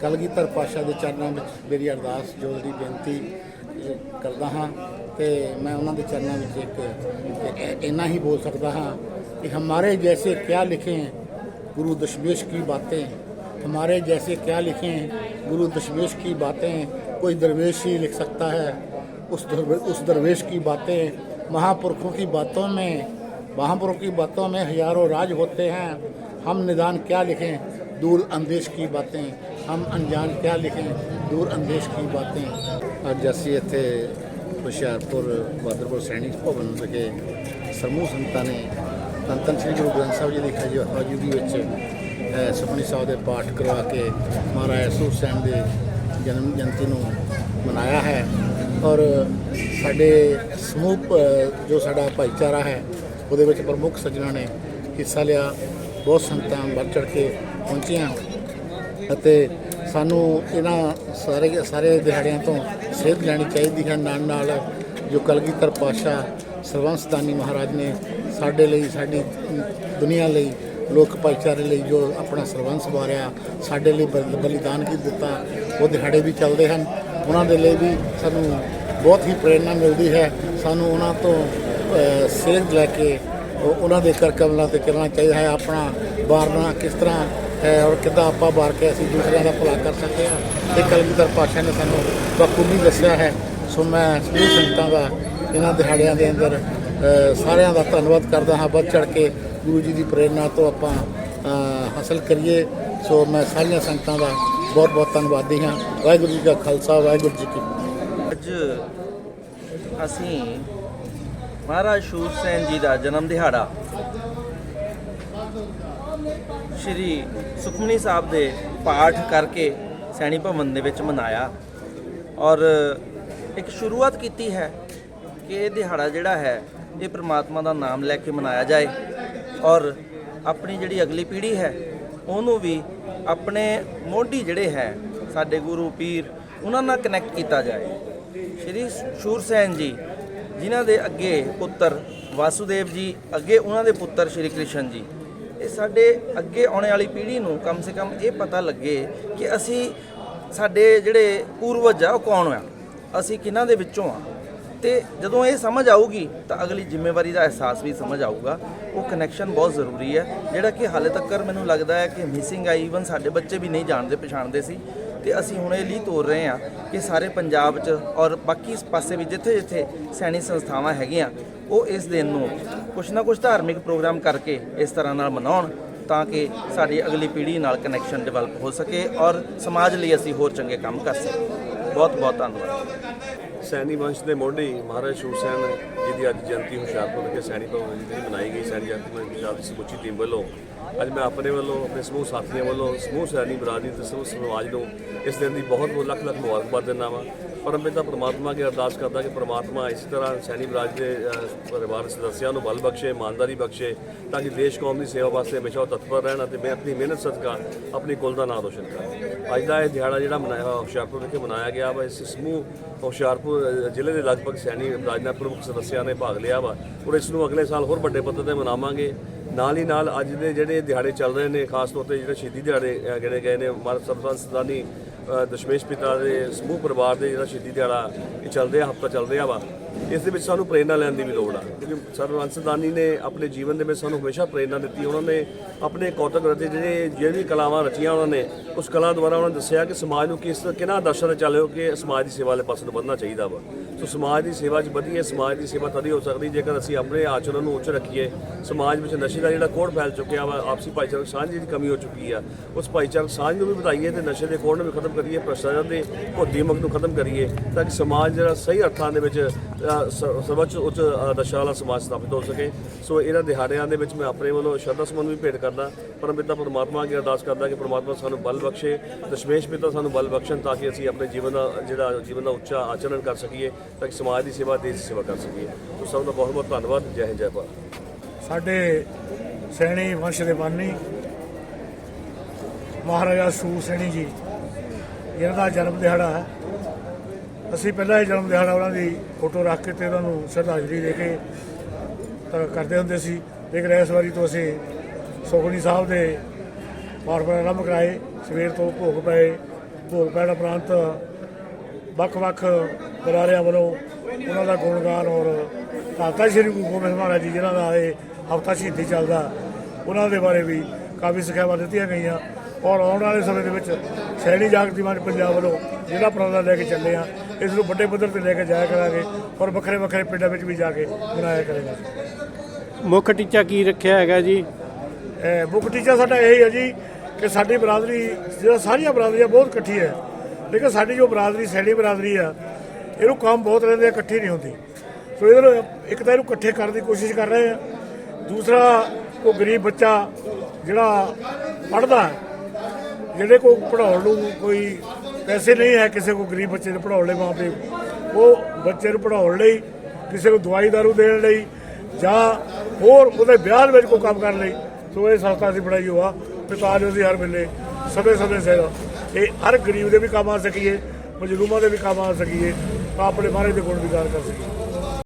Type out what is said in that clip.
ਕਲਗੀਧਰ ਪਾਸ਼ਾ ਦੇ ਚਰਨਾਂ ਵਿੱਚ ਮੇਰੀ ਅਰਦਾਸ ਜੋਦੜੀ ਬੇਨਤੀ ਅ, ਕਰਦਾ ਹਾਂ ਤੇ ਮੈਂ ਉਹਨਾਂ ਦੇ ਚਰਨਾਂ ਵਿੱਚ ਇੱਕ ਇੱਕ ਇੰਨਾ ਹੀ ਬੋਲ ਸਕਦਾ ਹਾਂ ਕਿ ਹਮਾਰੇ ਜੈਸੇ ਕਿਆ ਲਿਖੇ हैं गुरु दशमेश की बातें हमारे जैसे क्या लिखें गुरु दशमेश की बातें कोई दरवेश ही लिख सकता है उस दरवे, उस दरवेश की बातें महापुरुषों की बातों में महापुरुषों की बातों में हजारों राज होते हैं हम निदान क्या लिखें दूर अंदेश की बातें ਹਮ ਅਣਜਾਣ ਕਿਆ ਲਿਖੇ ਦੂਰ ਅੰਦੇਸ਼ ਕੀ ਬਾਤਾਂ ਅੱਜ ਅਸੀਂ ਇੱਥੇ ਹੁਸ਼ਿਆਰਪੁਰ ਬਾਦਰਪੁਰ ਸੈਨਿਕ ਭਵਨ ਵਿਖੇ ਸਮੂਹ ਸੰਤਾਂ ਨੇ ਤਨ ਸ੍ਰੀ ਗੁਰੂ ਗ੍ਰੰਥ ਸਾਹਿਬ ਜੀ ਦੀ ਖਾਜੀ ਦੀ ਵਿੱਚ ਸੁਖਣੀ ਸਾਹਿਬ ਦੇ ਪਾਠ ਕਰਵਾ ਕੇ ਮਹਾਰਾਜ ਸੂਰ ਸੈਨ ਦੇ ਜਨਮ ਜਯੰਤੀ ਨੂੰ ਮਨਾਇਆ ਹੈ ਔਰ ਸਾਡੇ ਸਮੂਹ ਜੋ ਸਾਡਾ ਭਾਈਚਾਰਾ ਹੈ ਉਹਦੇ ਵਿੱਚ ਪ੍ਰਮੁੱਖ ਸੱਜਣਾ ਨੇ ਹਿੱਸਾ ਲਿਆ ਬਹੁਤ ਸੰਤਾਂ ਵੱਧ ਚੜ ਕੇ ਪਹੁੰਚੀਆਂ ਅਤੇ ਸਾਨੂੰ ਇਹਨਾਂ ਸਾਰੇ ਸਾਰੇ ਦਿਹਾੜਿਆਂ ਤੋਂ ਸੇਧ ਲੈਣੀ ਚਾਹੀਦੀ ਹੈ। ਨਾਲ ਨਾਲ ਜੋ ਕਲਗੀਧਰ ਪਾਸ਼ਾ ਸਰਵੰਸਦਾਨੀ ਮਹਾਰਾਜ ਨੇ ਸਾਡੇ ਲਈ, ਸਾਡੀ ਦੁਨੀਆ ਲਈ, ਲੋਕ ਭਾਈਚਾਰੇ ਲਈ ਜੋ ਆਪਣਾ ਸਰਵੰਸ ਵਾਰਿਆ, ਸਾਡੇ ਲਈ ਬਲ- ਬਲੀਦਾਨ ਕੀ ਦਿੱਤਾ, ਉਹ ਦਿਹਾੜੇ ਵੀ ਚੱਲਦੇ ਹਨ। ਉਹਨਾਂ ਦੇ ਲਈ ਵੀ ਸਾਨੂੰ ਬਹੁਤ ਹੀ ਪ੍ਰੇਰਣਾ ਮਿਲਦੀ ਹੈ। ਸਾਨੂੰ ਉਹਨਾਂ ਤੋਂ ਸੇਧ ਲੈ ਕੇ ਉਹਨਾਂ ਦੇ ਕਰ ਕਮਲਾਂ ਤੇ ਚੱਲਣਾ ਚਾਹੀਦਾ ਹੈ। ਆਪਣਾ ਵਾਰਨਾ ਕਿਸ ਤਰ੍ਹਾਂ ਹੈ ਔਰ ਕਿੱਦਾਂ ਆਪਾਂ ਬਾਹਰ ਕੇ ਅਸੀਂ ਦੂਸਰਿਆਂ ਦਾ ਭਲਾ ਕਰ ਸਕਦੇ ਹਾਂ। ਤੇ ਕਲਗੀਧਰ ਪਾਸ਼ਾ ਨੇ ਸਾਨੂੰ ਬਖੂਬੀ ਦੱਸਿਆ ਹੈ। ਸੋ ਮੈਂ ਸਮੂਹ ਸੰਗਤਾਂ ਦਾ ਇਹਨਾਂ ਦਿਹਾੜਿਆਂ ਦੇ ਅੰਦਰ ਸਾਰਿਆਂ ਦਾ ਧੰਨਵਾਦ ਕਰਦਾ ਹਾਂ। ਵੱਧ ਚੜ ਕੇ ਗੁਰੂ ਜੀ ਦੀ ਪ੍ਰੇਰਣਾ ਤੋਂ ਆਪਾਂ ਅ, ਹਾਸਲ ਕਰੀਏ। ਸੋ ਮੈਂ ਸਾਰੀਆਂ ਸੰਗਤਾਂ ਦਾ ਬਹੁਤ ਬਹੁਤ ਧੰਨਵਾਦੀ ਹਾਂ। ਵਾਹਿਗੁਰੂ ਜੀ ਕਾ ਖਾਲਸਾ ਵਾਹਿਗੁਰੂ ਜੀ ਕੀ ਅੱਜ ਅਸੀਂ ਮਹਾਰਾਜ ਸ਼ੂਰ ਸੈਨ ਜੀ ਦਾ ਜਨਮ ਦਿਹਾੜਾ ਸ਼੍ਰੀ ਸੁਖਮਨੀ ਸਾਹਿਬ ਦੇ ਪਾਠ ਕਰਕੇ ਸੈਣੀ ਭਵਨ ਦੇ ਵਿੱਚ ਮਨਾਇਆ। ਔਰ ਇੱਕ ਸ਼ੁਰੂਆਤ ਕੀਤੀ ਹੈ ਕਿ ਇਹ ਦਿਹਾੜਾ ਜਿਹੜਾ ਹੈ, ਇਹ ਪ੍ਰਮਾਤਮਾ ਦਾ ਨਾਮ ਲੈ ਕੇ ਮਨਾਇਆ ਜਾਏ ਔਰ ਆਪਣੀ ਜਿਹੜੀ ਅਗਲੀ ਪੀੜ੍ਹੀ ਹੈ, ਉਹਨੂੰ ਵੀ ਆਪਣੇ ਮੋਢੀ ਜਿਹੜੇ ਹੈ, ਸਾਡੇ ਗੁਰੂ, ਪੀਰ, ਉਹਨਾਂ ਨਾਲ ਕਨੈਕਟ ਕੀਤਾ ਜਾਏ। ਸ਼੍ਰੀ ਸ਼ੂਰਸੈਨ ਜੀ, ਜਿਨ੍ਹਾਂ ਦੇ ਅੱਗੇ ਪੁੱਤਰ ਵਾਸੂਦੇਵ ਜੀ, ਅੱਗੇ ਉਹਨਾਂ ਦੇ ਪੁੱਤਰ ਸ਼੍ਰੀ ਕ੍ਰਿਸ਼ਨ ਜੀ ਇਹ ਸਾਡੇ ਅੱਗੇ ਆਉਣ ਵਾਲੀ ਪੀੜ੍ਹੀ ਨੂੰ ਕਮ ਸੇ ਕਮ ਇਹ ਪਤਾ ਲੱਗੇ ਕਿ ਅਸੀਂ ਸਾਡੇ ਜਿਹੜੇ ਪੂਰਵਜ ਆ, ਉਹ ਕੌਣ ਆ? ਅਸੀਂ ਕਿਹਨਾਂ ਦੇ ਵਿੱਚੋਂ ਆ? ਤੇ ਜਦੋਂ ਇਹ ਸਮਝ ਆਊਗੀ, ਤਾਂ ਅਗਲੀ ਜ਼ਿੰਮੇਵਾਰੀ ਦਾ ਅਹਿਸਾਸ ਵੀ ਸਮਝ ਆਊਗਾ। ਉਹ ਕਨੈਕਸ਼ਨ ਬਹੁਤ ਜ਼ਰੂਰੀ ਹੈ। ਜਿਹੜਾ ਕਿ ਹਾਲੇ ਤੱਕ ਮੈਨੂੰ ਲੱਗਦਾ ਹੈ ਕਿ ਮਿਸਿੰਗ ਆ ਈਵਨ ਸਾਡੇ ਬੱਚੇ ਵੀ ਨਹੀਂ ਜਾਣਦੇ, ਪਛਾਣਦੇ ਸੀ। ਤੇ ਅਸੀਂ ਹੁਣ ਇਹ ਲਈ ਤੋਰ ਰਹੇ ਹਾਂ ਕਿ ਸਾਰੇ ਪੰਜਾਬ 'ਚ ਔਰ ਬਾਕੀ ਇਸ ਪਾਸੇ ਵੀ ਜਿੱਥੇ ਜਿੱਥੇ ਸੈਣੀ ਸੰਸਥਾਵਾਂ ਹੈਗੀਆਂ, ਉਹ ਇਸ ਦਿਨ ਨੂੰ ਕੁਛ ਨਾ ਕੁਛ ਧਾਰਮਿਕ ਪ੍ਰੋਗਰਾਮ ਕਰਕੇ ਇਸ ਤਰ੍ਹਾਂ ਨਾਲ ਮਨਾਉਣ ਤਾਂ ਕਿ ਸਾਡੀ ਅਗਲੀ ਪੀੜ੍ਹੀ ਨਾਲ ਕਨੈਕਸ਼ਨ ਡਿਵੈਲਪ ਹੋ ਸਕੇ ਔਰ ਸਮਾਜ ਲਈ ਅਸੀਂ ਹੋਰ ਚੰਗੇ ਕੰਮ ਕਰ ਸਕੀਏ। ਬਹੁਤ ਬਹੁਤ ਧੰਨਵਾਦ। ਸੈਣੀ ਵੰਸ਼ ਦੇ ਮੋਢੀ ਮਹਾਰਾਜ ਸ਼ੂਰ ਸੈਨ ਜੀ ਦੀ ਅੱਜ ਜਯੰਤੀ ਹੁਸ਼ਿਆਰਪੁਰ ਵਿਖੇ ਸੈਣੀ ਭਵਨ ਜੀ ਦੀ ਮਨਾਈ ਗਈ ਸੈਣੀ ਜਯੰਤੀ ਮੈਂ ਪੰਜਾਬ ਦੀ ਸਮੁੱਚੀ ਟੀਮ ਵੱਲੋਂ ਅੱਜ ਮੈਂ ਆਪਣੇ ਵੱਲੋਂ, ਆਪਣੇ ਸਮੂਹ ਸਾਥੀਆਂ ਵੱਲੋਂ, ਸਮੂਹ ਸੈਨੀ ਬਰਾਦਰੀ ਤੇ ਸਮੂਹ ਸਮਾਜ ਨੂੰ ਇਸ ਦਿਨ ਦੀ ਬਹੁਤ ਬਹੁਤ ਲੱਖ ਲੱਖ ਮੁਬਾਰਕਬਾਦ ਦਿੰਦਾ ਵਾਂ। ਪਰਮਪਿਤਾ ਪ੍ਰਮਾਤਮਾ ਅੱਗੇ ਅਰਦਾਸ ਕਰਦਾ ਕਿ ਪਰਮਾਤਮਾ ਇਸੇ ਤਰ੍ਹਾਂ ਸੈਨੀ ਬਰਾਜ ਦੇ ਪਰਿਵਾਰ ਸਦੱਸਿਆਂ ਨੂੰ ਬਲ ਬਖਸ਼ੇ, ਇਮਾਨਦਾਰੀ ਬਖਸ਼ੇ, ਤਾਂ ਕਿ ਦੇਸ਼ ਕੌਮ ਦੀ ਸੇਵਾ ਵਾਸਤੇ ਹਮੇਸ਼ਾ ਉਹ ਤਤਪਰ ਰਹਿਣ ਅਤੇ ਮੈਂ ਆਪਣੀ ਮਿਹਨਤ ਸਦਕਾ ਆਪਣੇ ਕੁਲ ਦਾ ਨਾਮ ਰੋਸ਼ਨ ਕਰਾਂ। ਅੱਜ ਦਾ ਇਹ ਦਿਹਾੜਾ ਜਿਹੜਾ ਮਨਾਇਆ ਹੁਸ਼ਿਆਰਪੁਰ ਵਿਖੇ ਮਨਾਇਆ ਗਿਆ ਵਾ, ਇਸ ਸਮੂਹ ਹੁਸ਼ਿਆਰਪੁਰ ਜ਼ਿਲ੍ਹੇ ਦੇ ਲਗਭਗ ਸੈਣੀ ਰਾਜਨਾ ਪ੍ਰਮੁੱਖ ਸਦੱਸਿਆਂ ਨੇ ਭਾਗ ਲਿਆ ਵਾ। ਔਰ ਇਸ ਨੂੰ ਅਗਲੇ ਸਾਲ ਹੋਰ ਵੱਡੇ ਪੱਧਰ ਤੇ ਮਨਾਵਾਂਗੇ। ਨਾਲ ਹੀ ਨਾਲ ਅੱਜ ਦੇ ਜਿਹੜੇ ਦਿਹਾੜੇ ਚੱਲ ਰਹੇ ਨੇ ਖਾਸ ਤੌਰ ਤੇ ਜਿਹੜੇ ਸ਼ਹੀਦੀ ਦਿਹਾੜੇ ਅ, ਗਿਣੇ ਗਏ ਨੇ ਮਾਰ ਸਰਬੰਸਦਾਨੀ ਦਸ਼ਮੇਸ਼ ਪਿਤਾ ਦੇ ਸਮੂਹ ਪਰਿਵਾਰ ਦੇ ਜਿਹੜਾ ਸ਼ਹੀਦੀ ਦਿਹਾੜਾ ਇਹ ਚੱਲ ਰਿਹਾ ਹਫਤਾ ਚੱਲ ਰਿਹਾ ਵਾ। ਇਸ ਦੇ ਵਿੱਚ ਸਾਨੂੰ ਪ੍ਰੇਰਣਾ ਲੈਣ ਦੀ ਵੀ ਲੋੜ ਆ। ਕਿਉਂਕਿ ਸਰਬੰਸਦਾਨੀ ਨੇ ਆਪਣੇ ਜੀਵਨ ਦੇ ਵਿੱਚ ਸਾਨੂੰ ਹਮੇਸ਼ਾ ਪ੍ਰੇਰਣਾ ਦਿੱਤੀ। ਉਹਨਾਂ ਨੇ ਆਪਣੇ ਕੌਤਕ ਰਤੇ ਜਿਹੜੇ ਜਿਹੜੀ ਕਲਾਵਾਂ ਰਚੀਆਂ ਉਹਨਾਂ ਨੇ, ਉਸ ਕਲਾ ਦੁਆਰਾ ਉਹਨਾਂ ਨੇ ਦੱਸਿਆ ਕਿ ਸਮਾਜ ਨੂੰ ਕਿਸ ਕਿਹਨਾਂ ਆਦਰਸ਼ਾਂ ਤੇ ਚੱਲਿਓ ਕਿ ਸਮਾਜ ਦੀ ਸੇਵਾ ਵਾਲੇ ਪਾਸੇ ਨੂੰ ਵਧਣਾ ਚਾਹੀਦਾ ਵਾ। ਸੋ ਸਮਾਜ ਦੀ ਸੇਵਾ 'ਚ ਵਧੀਏ ਸਮਾਜ ਦੀ ਸੇਵਾ ਤਦ ਹੀ ਹੋ ਸਕਦੀ ਜੇਕਰ ਅਸੀਂ ਆਪਣੇ ਆਚਰਣ ਨੂੰ ਉੱਚ ਰੱਖੀਏ। ਸਮਾਜ ਵਿੱਚ ਨਸ਼ੇ ਦਾ ਜਿਹੜਾ ਕੋੜ ਫੈਲ ਚੁੱਕਿਆ ਵਾ, ਆਪਸੀ ਭਾਈਚਾਰਕ ਸਾਂਝ ਦੀ ਕਮੀ ਹੋ ਚੁੱਕੀ ਆ, ਉਸ ਭਾਈਚਾਰਕ ਸਾਂਝ ਨੂੰ ਵੀ ਵਧਾਈਏ ਤੇ ਨਸ਼ੇ ਦੇ ਕੋੜ ਨੂੰ ਵੀ ਖਤਮ ਕਰੀਏ, ਭ੍ਰਿਸ਼ਟਾਚਾਰ ਦੇ ਭੁੱਦੀਮਕ ਨੂੰ ਖਤਮ ਕਰੀਏ, ਤਾਂ ਕਿ ਸਮਾਜ ਜਿਹੜਾ ਸਹੀ ਅਰਥਾਂ ਦੇ ਵਿੱਚ ਸਰਵਉੱਚ ਉੱਚ ਦਸ਼ਾ ਵਾਲਾ ਸਮਾਜ ਸਥਾਪਿਤ ਹੋ ਸਕੇ। ਸੋ ਇਹਨਾਂ ਦਿਹਾੜਿਆਂ ਦੇ ਵਿੱਚ ਮੈਂ ਆਪਣੇ ਵੱਲੋਂ ਸ਼ਰਧਾ ਸਮਨ ਵੀ ਭੇਟ ਕਰਦਾ, ਪਰਮਪਿਤਾ ਪਰਮਾਤਮਾ ਅੱਗੇ ਅਰਦਾਸ ਕਰਦਾ ਕਿ ਪਰਮਾਤਮਾ ਸਾਨੂੰ ਬਲ ਬਖਸ਼ੇ, ਦਸ਼ਮੇਸ਼ ਪਿਤਾ ਸਾਨੂੰ ਬਲ ਬਖਸ਼ਣ ਤਾਂ ਕਿ ਅਸੀਂ ਆਪਣੇ ਜੀਵਨ ਦਾ, ਜਿਹੜਾ ਜੀਵਨ ਦਾ ਉੱਚਾ ਆਚਰਣ ਕਰ ਸਕੀਏ, ਤਾਂ ਕਿ ਸਮਾਜ ਦੀ ਸੇਵਾ, ਦੇਸ਼ ਦੀ ਸੇਵਾ ਕਰ ਸਕੀਏ। ਸੋ ਸਭ ਦਾ ਬਹੁਤ ਬਹੁਤ ਧੰਨਵਾਦ, ਜੈ ਹਿੰਦ, ਜੈ ਭਾਰਤ। ਸਾਡੇ ਸੈਣੀ ਵੰਸ਼ ਦੇ ਬਾਨੀ ਮਹਾਰਾਜਾ ਸੂਰ ਸੈਣੀ ਜੀ। ਇਹਨਾਂ ਦਾ ਜਨਮ ਦਿਹਾੜਾ ਹੈ। ਅਸੀਂ ਪਹਿਲਾਂ ਇਹ ਜਨਮ ਦਿਹਾੜਾ ਉਹਨਾਂ ਦੀ ਫੋਟੋ ਰੱਖ ਕੇ ਤੇ ਉਹਨਾਂ ਨੂੰ ਸ਼ਰਧਾਂਜਲੀ ਦੇ ਕੇ ਕਰਦੇ ਹੁੰਦੇ ਸੀ। ਲੇਕਿਨ ਇਸ ਵਾਰੀ ਤੋਂ ਅਸੀਂ ਸੁਖਣੀ ਸਾਹਿਬ ਦੇ ਪਾਠ ਆਰੰਭ ਕਰਾਏ। ਸਵੇਰ ਤੋਂ ਭੋਗ ਪਏ। ਭੋਗ ਪੈਣ ਉਪਰੰਤ ਵੱਖ-ਵੱਖ ਬਰਾਰਿਆਂ ਵੱਲੋਂ ਉਹਨਾਂ ਦਾ ਗੁਣਗਾਨ ਔਰ ਧੰਨ ਸ਼੍ਰੀ ਗੁਰੂ ਗੋਬਿੰਦ ਮਹਾਰਾਜ ਜੀ, ਜਿਨ੍ਹਾਂ ਦਾ ਇਹ ਹਫਤਾ ਸ਼ਹੀਦੀ ਚੱਲਦਾ, ਉਹਨਾਂ ਦੇ ਬਾਰੇ ਵੀ ਕਾਫੀ ਸਿੱਖਿਆਵਾਂ ਦਿੱਤੀਆਂ ਗਈਆਂ। ਔਰ ਆਉਣ ਵਾਲੇ ਸਮੇਂ ਦੇ ਵਿੱਚ ਸ਼ਹਿਰੀ ਜਾਗਰਤੀ ਮੰਚ ਪੰਜਾਬ ਵੱਲੋਂ ਜਿਹੜਾ ਉਪਰਾਲਾ ਲੈ ਕੇ ਚੱਲੇ ਆ ਇਸ ਨੂੰ ਵੱਡੇ ਪੱਧਰ ਤੇ ਲੈ ਕੇ ਜਾਇਆ ਕਰਾਂਗੇ ਔਰ ਵੱਖਰੇ ਵੱਖਰੇ ਪਿੰਡਾਂ ਵਿੱਚ ਵੀ ਜਾ ਕੇ ਮਨਾਇਆ ਕਰੇਗਾ। ਮੁੱਖ ਟੀਚਾ ਕੀ ਰੱਖਿਆ ਹੈਗਾ ਜੀ? ਇਹ ਮੁੱਖ ਟੀਚਾ ਸਾਡਾ ਇਹ ਹੈ ਜੀ ਕਿ ਸਾਡੀ ਬਰਾਦਰੀ ਜਿਹੜਾ ਸਾਰੀਆਂ ਬਰਾਦਰੀਆਂ ਬਹੁਤ ਇਕੱਠੀ ਹੈ ਲੇਕਿਨ ਸਾਡੀ ਜੋ ਬਰਾਦਰੀ ਸੈਣੀ ਬਰਾਦਰੀ ਆ ਇਹਨੂੰ ਕੰਮ ਬਹੁਤ ਰਹਿੰਦੇ ਇਕੱਠੀ ਨਹੀਂ ਹੁੰਦੀ। ਸੋ ਇਹਨੂੰ ਇੱਕ ਤਾਂ ਇਹਨੂੰ ਇਕੱਠੇ ਕਰਨ ਦੀ ਕੋਸ਼ਿਸ਼ ਕਰ ਰਹੇ ਆ। ਦੂਸਰਾ ਉਹ ਗਰੀਬ ਬੱਚਾ ਜਿਹੜਾ ਪੜਦਾ ਜਿਹੜੇ ਕੋ ਪੜਾਉਣ ਨੂੰ ਕੋਈ ਪੈਸੇ ਨਹੀਂ ਹੈ, ਕਿਸੇ ਕੋ ਗਰੀਬ ਬੱਚੇ ਨੂੰ ਪੜਾਉਣ ਲਈ ਮਾਪੇ ਉਹ ਬੱਚੇ ਨੂੰ ਪੜਾਉਣ ਲਈ, ਕਿਸੇ ਨੂੰ ਦਵਾਈ ਦਾਰੂ ਦੇਣ ਲਈ ਜਾਂ ਹੋਰ ਉਹਦੇ ਵਿਆਹ ਦੇ ਵਿੱਚ ਕੋਈ ਕੰਮ ਕਰਨ ਲਈ, ਸੋ ਇਹ ਸੰਸਥਾ ਅਸੀਂ ਬਣਾਈ ਹੋਆ, ਤੇ ਤਾਂ ਜੋ ਅਸੀਂ ਹਰ ਵੇਲੇ ਸਮੇਂ ਸਮੇਂ ਸਿਰ ਇਹ ਹਰ ਗਰੀਬ ਦੇ ਵੀ ਕੰਮ ਆ ਸਕੀਏ, ਮਜਲੂਮਾਂ ਦੇ ਵੀ ਕੰਮ ਆ ਸਕੀਏ, ਤਾਂ ਆਪਣੇ ਮਹਾਰਾਜ ਦੇ ਗੁਣ ਵਿਚਾਰ ਕਰ ਸਕੀਏ।